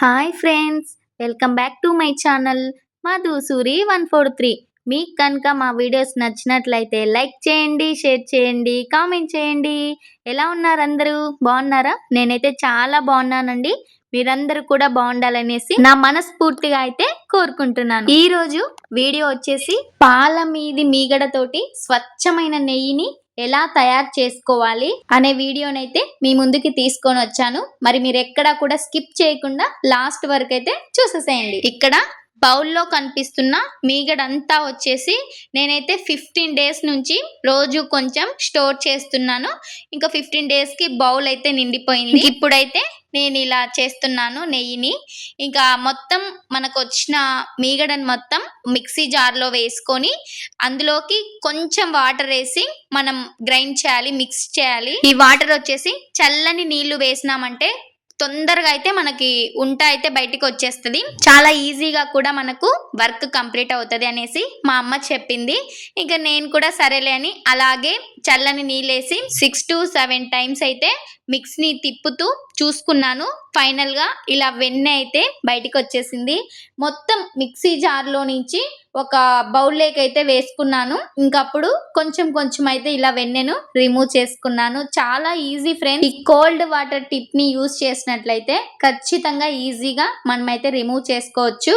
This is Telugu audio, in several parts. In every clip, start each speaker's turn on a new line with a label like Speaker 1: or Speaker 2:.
Speaker 1: Hi friends welcome back to my channel Madhu Suri one four three మీకు కనుక మా వీడియోస్ నచ్చినట్లయితే లైక్ చేయండి షేర్ చేయండి కామెంట్ చేయండి. ఎలా ఉన్నారు అందరూ? బాగున్నారా? నేనైతే చాలా బాగున్నానండి. మీరందరూ కూడా బాగుండాలనేసి నా మనస్ఫూర్తిగా అయితే కోరుకుంటున్నాను. ఈరోజు వీడియో వచ్చేసి పాల మీది మీగడతోటి స్వచ్ఛమైన నెయ్యిని ఎలా తయారు చేసుకోవాలి అనే వీడియోనైతే మీ ముందుకి తీసుకొని వచ్చాను. మరి మీరు ఎక్కడా కూడా స్కిప్ చేయకుండా లాస్ట్ వరకు అయితే చూసేసేయండి. ఇక్కడ బౌల్లో కనిపిస్తున్న మీగడంతా వచ్చేసి నేనైతే ఫిఫ్టీన్ డేస్ నుంచి రోజు కొంచెం స్టోర్ చేస్తున్నాను. ఇంకా ఫిఫ్టీన్ డేస్కి బౌల్ అయితే నిండిపోయింది. ఇప్పుడైతే నేను ఇలా చేస్తున్నాను నెయ్యిని. ఇంకా మొత్తం మనకు వచ్చిన మీగడని మొత్తం మిక్సీ జార్లో వేసుకొని అందులోకి కొంచెం వాటర్ వేసి మనం గ్రైండ్ చేయాలి మిక్స్ చేయాలి. ఈ వాటర్ వచ్చేసి చల్లని నీళ్ళు వేసినామంటే తొందరగా అయితే మనకి ఉంట అయితే బయటికి వచ్చేస్తుంది. చాలా ఈజీగా కూడా మనకు వర్క్ కంప్లీట్ అవుతుంది అనేసి మా అమ్మ చెప్పింది. ఇంకా నేను కూడా సరేలే అని అలాగే చల్లని నీళ్ళేసి సిక్స్ టు సెవెన్ టైమ్స్ అయితే మిక్స్ని తిప్పుతూ చూసుకున్నాను. ఫైనల్గా ఇలా వెన్నె అయితే బయటికి వచ్చేసింది మొత్తం మిక్సీ జార్లో నుంచి ఒక బౌల్లోకి అయితే వేసుకున్నాను. ఇంకప్పుడు కొంచెం కొంచెం అయితే ఇలా వెన్నెను రిమూవ్ చేసుకున్నాను. చాలా ఈజీ ఫ్రెండ్స్ ఈ కోల్డ్ వాటర్ టిప్ని యూస్ చేసినట్లయితే ఖచ్చితంగా ఈజీగా మనమైతే రిమూవ్ చేసుకోవచ్చు.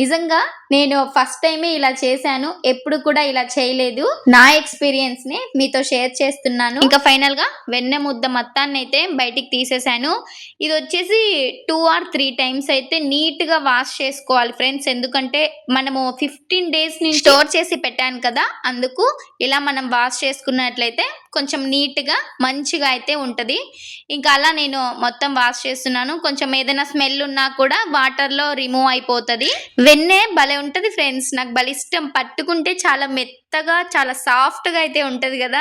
Speaker 1: నిజంగా నేను ఫస్ట్ టైమే ఇలా చేశాను ఎప్పుడు కూడా ఇలా చేయలేదు. నా ఎక్స్పీరియన్స్ని మీతో షేర్ చేస్తున్నాను. ఇంకా ఫైనల్గా వెన్నె ముద్ద మొత్తాన్ని అయితే బయటికి తీసేసాను ఇది వచ్చేసి టూ ఆర్ త్రీ టైమ్స్ అయితే నీట్గా వాష్ చేసుకోవాలి ఫ్రెండ్స్. ఎందుకంటే మనము ఫిఫ్టీన్ డేస్ని స్టోర్ చేసి పెట్టాను కదా అందుకు ఇలా మనం వాష్ చేసుకున్నట్లయితే కొంచెం నీట్గా మంచిగా అయితే ఉంటది. ఇంకా అలా నేను మొత్తం వాష్ చేస్తున్నాను. కొంచెం ఏదైనా స్మెల్ ఉన్నా కూడా వాటర్లో రిమూవ్ అయిపోతుంది. వెన్నే భలే ఉంటుంది ఫ్రెండ్స్ నాకు భలే ఇష్టం. పట్టుకుంటే చాలా మెత్తగా చాలా సాఫ్ట్గా అయితే ఉంటుంది కదా.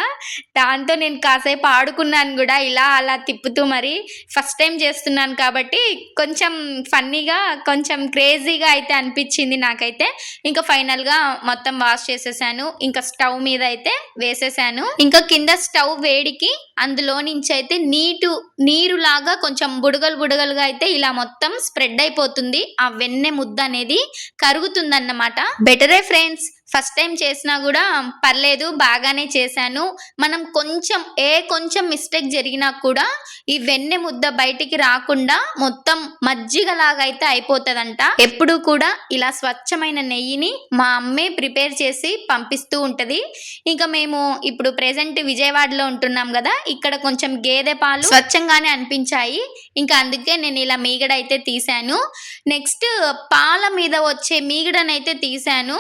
Speaker 1: దాంతో నేను కాసేపు ఆడుకున్నాను కూడా ఇలా అలా తిప్పుతూ మరి ఫస్ట్ టైం చేస్తున్నాను కాబట్టి కొంచెం ఫన్నీగా కొంచెం క్రేజీగా అయితే అనిపించింది నాకైతే. ఇంకా ఫైనల్గా మొత్తం వాష్ చేసేసాను ఇంకా స్టవ్ మీద అయితే వేసేసాను. ఇంకా కింద స్టవ్ వేడికి అందులో నుంచి అయితే నీటు నీరు లాగా కొంచెం బుడగలు బుడగలుగా అయితే ఇలా మొత్తం స్ప్రెడ్ అయిపోతుంది. ఆ వెన్నె ముద్ద అనేది కరుగుతుందన్నమాట. బెటరే ఫ్రెండ్స్! ఫస్ట్ టైం చేసినా కూడా పర్లేదు బాగానే చేశాను. మనం కొంచెం ఏ కొంచెం మిస్టేక్ జరిగినా కూడా ఈ వెన్నె ముద్ద బయటికి రాకుండా మొత్తం మజ్జిగ లాగా అయితే అయిపోతుందంట. ఎప్పుడు కూడా ఇలా స్వచ్ఛమైన నెయ్యిని మా అమ్మే ప్రిపేర్ చేసి పంపిస్తూ ఉంటుంది. ఇంకా మేము ఇప్పుడు ప్రెసెంట్ విజయవాడలో ఉంటున్నాం కదా ఇక్కడ కొంచెం గేదె పాలు స్వచ్ఛంగానే అనిపించాయి. ఇంకా అందుకే నేను ఇలా మీగడ అయితే తీశాను. నెక్స్ట్ పాల మీద వచ్చే మీగడనైతే తీసాను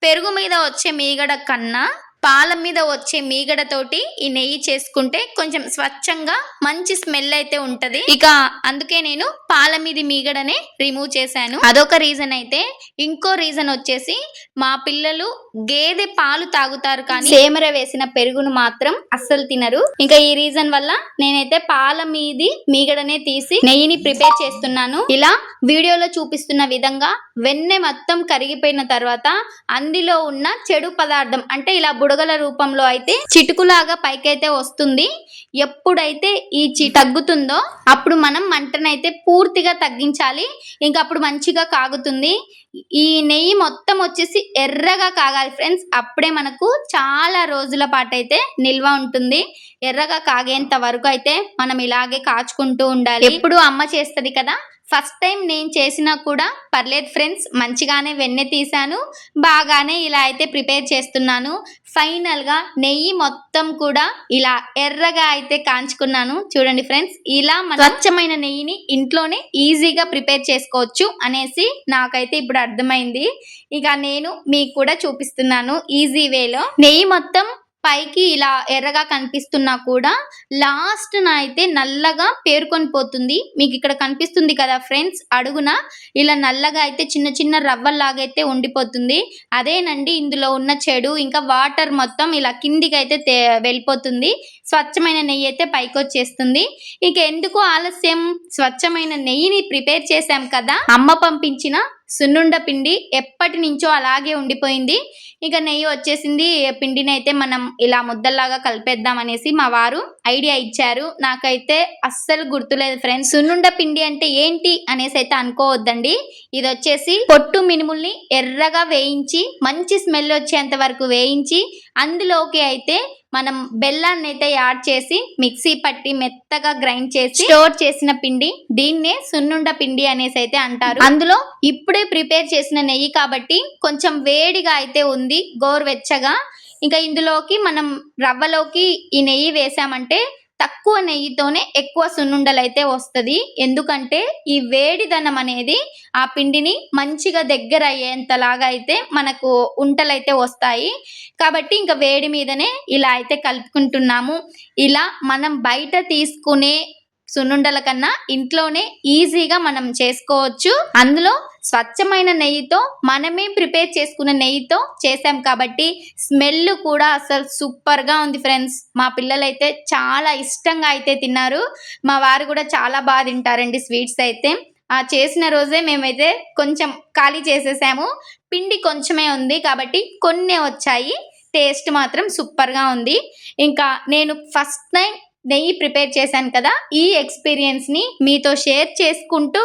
Speaker 1: పెరుగు మీద వచ్చే మీగడ కన్నా పాల మీద వచ్చే మీగడతోటి ఈ నెయ్యి చేసుకుంటే కొంచెం స్వచ్ఛంగా మంచి స్మెల్ అయితే ఉంటది. ఇక అందుకే నేను పాల మీది మీగడనే రిమూవ్ చేశాను. అదొక రీజన్ అయితే. ఇంకో రీజన్ వచ్చేసి మా పిల్లలు గేదె పాలు తాగుతారు కానీ సేమర వేసిన పెరుగును మాత్రం అస్సలు తినరు. ఇంకా ఈ రీజన్ వల్ల నేనైతే పాల మీది మీగడనే తీసి నెయ్యిని ప్రిపేర్ చేస్తున్నాను. ఇలా వీడియోలో చూపిస్తున్న విధంగా వెన్నె మొత్తం కరిగిపోయిన తర్వాత అందులో ఉన్న చెడు పదార్థం అంటే ఇలా బుడగల రూపంలో అయితే చిటుకులాగా పైకైతే వస్తుంది. ఎప్పుడైతే ఈ చి తగ్గుతుందో అప్పుడు మనం మంటనైతే పూర్తిగా తగ్గించాలి. ఇంకా అప్పుడు మంచిగా కాగుతుంది. ఈ నెయ్యి మొత్తం వచ్చేసి ఎర్రగా కాగాలి ఫ్రెండ్స్. అప్పుడే మనకు చాలా రోజుల పాటు అయితే నిల్వ ఉంటుంది. ఎర్రగా కాగేంత వరకు అయితే మనం ఇలాగే కాచుకుంటూ ఉండాలి. ఎప్పుడు అమ్మ చేస్తుంది కదా ఫస్ట్ టైం నేను చేసినా కూడా పర్లేదు ఫ్రెండ్స్ మంచిగానే వెన్నె తీశాను. బాగానే ఇలా అయితే ప్రిపేర్ చేస్తున్నాను. ఫైనల్గా నెయ్యి మొత్తం కూడా ఇలా ఎర్రగా అయితే కాంచుకున్నాను. చూడండి ఫ్రెండ్స్ ఇలా మన స్వచ్ఛమైన నెయ్యిని ఇంట్లోనే ఈజీగా ప్రిపేర్ చేసుకోవచ్చు అనేసి నాకైతే ఇప్పుడు అర్థమైంది. ఇక నేను మీకు కూడా చూపిస్తున్నాను ఈజీ వేలో నెయ్యి మొత్తం పైకి ఇలా ఎర్రగా కనిపిస్తున్నా కూడా లాస్ట్ నా అయితే నల్లగా పేరుకొని పోతుంది. మీకు ఇక్కడ కనిపిస్తుంది కదా ఫ్రెండ్స్ అడుగున ఇలా నల్లగా అయితే చిన్న చిన్న రవ్వల్లాగైతే అయితే ఉండిపోతుంది. అదేనండి ఇందులో ఉన్న చెడు ఇంకా వాటర్ మొత్తం ఇలా కిందికి అయితే వెళ్ళిపోతుంది. స్వచ్ఛమైన నెయ్యి అయితే పైకి వచ్చేస్తుంది ఇంకెందుకు ఆలస్యం? స్వచ్ఛమైన నెయ్యిని ప్రిపేర్ చేశాం కదా. అమ్మ పంపించిన సున్నుండ పిండి ఎప్పటి నుంచో అలాగే ఉండిపోయింది. ఇక నెయ్యి వచ్చేసింది. పిండిని అయితే మనం ఇలా ముద్దల్లాగా కలిపేద్దాం అనేసి మా వారు ఐడియా ఇచ్చారు. నాకైతే అస్సలు గుర్తులేదు ఫ్రెండ్స్. సున్నుండ పిండి అంటే ఏంటి అనేసి అయితే అనుకోవద్దండి. ఇది వచ్చేసి పొట్టు మినుముల్ని ఎర్రగా వేయించి మంచి స్మెల్ వచ్చేంత వరకు వేయించి అందులోకి అయితే మనం బెల్లాన్ని అయితే యాడ్ చేసి మిక్సీ పట్టి మెత్తగా గ్రైండ్ చేసి స్టోర్ చేసిన పిండి దీన్నే సున్నుండ పిండి అనేసి అయితే అంటారు. అందులో ఇప్పుడే ప్రిపేర్ చేసిన నెయ్యి కాబట్టి కొంచెం వేడిగా అయితే ఉంది గోరువెచ్చగా. ఇంకా ఇందులోకి మనం రవ్వలోకి ఈ నెయ్యి వేసామంటే తక్కువ నెయ్యితోనే ఎక్కువ సున్నుండలు అయితే వస్తుంది. ఎందుకంటే ఈ వేడిదనం అనేది ఆ పిండిని మంచిగా దగ్గర అయ్యేంతలాగా అయితే మనకు ఉంటలు అయితే వస్తాయి. కాబట్టి ఇంకా వేడి మీదనే ఇలా అయితే కలుపుకుంటున్నాము. ఇలా మనం బయట తీసుకునే సున్నుండల కన్నా ఇంట్లోనే ఈజీగా మనం చేసుకోవచ్చు. అందులో స్వచ్ఛమైన నెయ్యితో మనమే ప్రిపేర్ చేసుకున్న నెయ్యితో చేసాం కాబట్టి స్మెల్ కూడా అసలు సూపర్గా ఉంది ఫ్రెండ్స్. మా పిల్లలైతే చాలా ఇష్టంగా అయితే తిన్నారు. మా వారు కూడా చాలా బాగా తింటారండి స్వీట్స్ అయితే. ఆ చేసిన రోజే మేమైతే కొంచెం ఖాళీ చేసేసాము. పిండి కొంచెమే ఉంది కాబట్టి కొన్ని వచ్చాయి. టేస్ట్ మాత్రం సూపర్గా ఉంది. ఇంకా నేను ఫస్ట్ టైం నెయ్యి ప్రిపేర్ చేశాను కదా ఈ ఎక్స్పీరియన్స్ని మీతో షేర్ చేసుకుంటూ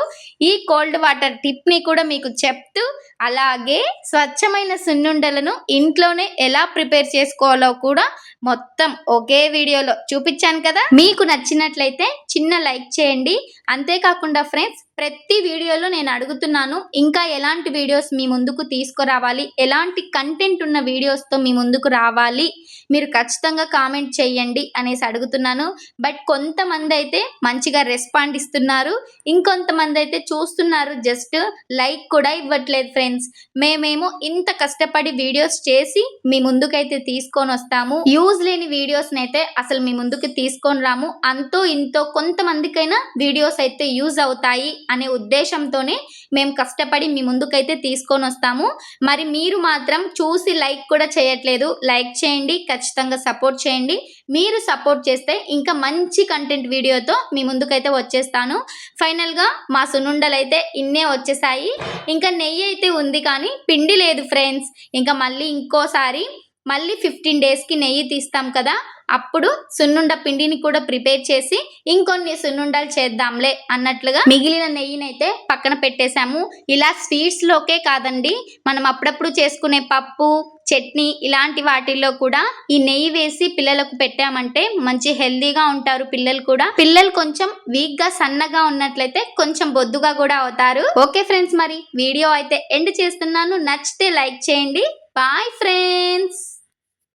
Speaker 1: ఈ కోల్డ్ వాటర్ టిప్ని కూడా మీకు చెప్తూ అలాగే స్వచ్ఛమైన సున్నుండలను ఇంట్లోనే ఎలా ప్రిపేర్ చేసుకోవాలో కూడా మొత్తం ఒకే వీడియోలో చూపించాను కదా. మీకు నచ్చినట్లయితే చిన్న లైక్ చేయండి. అంతేకాకుండా ఫ్రెండ్స్ ప్రతి వీడియోలో నేను అడుగుతున్నాను ఇంకా ఎలాంటి వీడియోస్ మీ ముందుకు తీసుకురావాలి ఎలాంటి కంటెంట్ ఉన్న వీడియోస్తో మీ ముందుకు రావాలి మీరు ఖచ్చితంగా కామెంట్ చేయండి అనేసి అడుగుతున్నాను. బట్ కొంతమంది అయితే మంచిగా రెస్పాండ్ ఇస్తున్నారు ఇంకొంతమంది అయితే చూస్తున్నారు జస్ట్ లైక్ కూడా ఇవ్వట్లేదు ఫ్రెండ్స్ మేమేమో ఇంత కష్టపడి వీడియోస్ చేసి మీ ముందుకైతే తీసుకొని వస్తాము. యూజ్ లేని వీడియోస్ని అయితే అసలు మీ ముందుకు తీసుకొని రాము. అంతో ఇంతో కొంతమందికైనా వీడియోస్ అయితే యూజ్ అవుతాయి. అనే ఉద్దేశంతోనే మేము కష్టపడి మీ ముందుకైతే తీసుకొని వస్తాము. మరి మీరు మాత్రం చూసి లైక్ కూడా చేయట్లేదు. లైక్ చేయండి ఖచ్చితంగా సపోర్ట్ చేయండి. మీరు సపోర్ట్ చేస్తే ఇంకా మంచి కంటెంట్ వీడియోతో మీ ముందుకైతే వచ్చేస్తాను. ఫైనల్గా మా సునుండలు అయితే ఇన్నే వచ్చేసాయి. ఇంకా నెయ్యి అయితే ఉంది కానీ పిండి లేదు ఫ్రెండ్స్. ఇంకా మళ్ళీ ఇంకోసారి మళ్ళీ ఫిఫ్టీన్ డేస్కి నెయ్యి తీస్తాం కదా అప్పుడు సున్నుండ పిండిని కూడా ప్రిపేర్ చేసి ఇంకొన్ని సున్నుండలు చేద్దాంలే అన్నట్లుగా మిగిలిన నెయ్యినైతే పక్కన పెట్టేశాము. ఇలా స్వీట్స్లోకే కాదండి మనం అప్పుడప్పుడు చేసుకునే పప్పు చట్నీ ఇలాంటి వాటిల్లో కూడా ఈ నెయ్యి వేసి పిల్లలకు పెట్టామంటే మంచి హెల్దీగా ఉంటారు పిల్లలు కూడా. పిల్లలు కొంచెం వీక్గా సన్నగా ఉన్నట్లయితే కొంచెం బొద్దుగా కూడా అవుతారు. ఓకే ఫ్రెండ్స్ మరి వీడియో అయితే ఎండ్ చేస్తున్నాను. నచ్చితే లైక్ చేయండి. Bye friends!